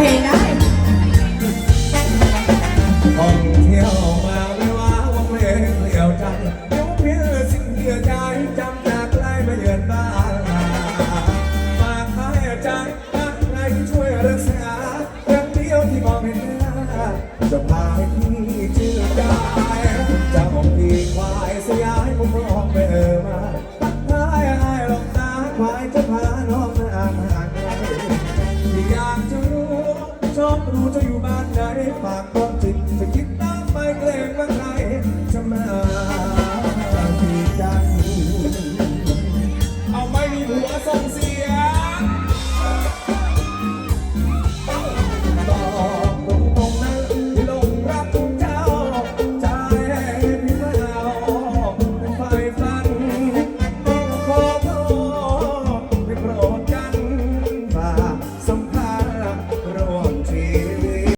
เพลงได้ท่องเที่ยวมาไม่ว่าว่าเพลเปลี่ยวใจเดียวเพียงสิ่งเดียวใจจำจากไกลมาเยือนบ้านฝากให้ใจรักใครที่ช่วยรักษาเรื่องเดียวที่มองเห็นหน้าจะพาให้พี่ชื่นใจจะมองพี่ควายสยายมุมมองไปเออมาตักท้ายให้หลอกตาควายจะพาน้อง รู้จะอยู่บ้านไหนฝากบอก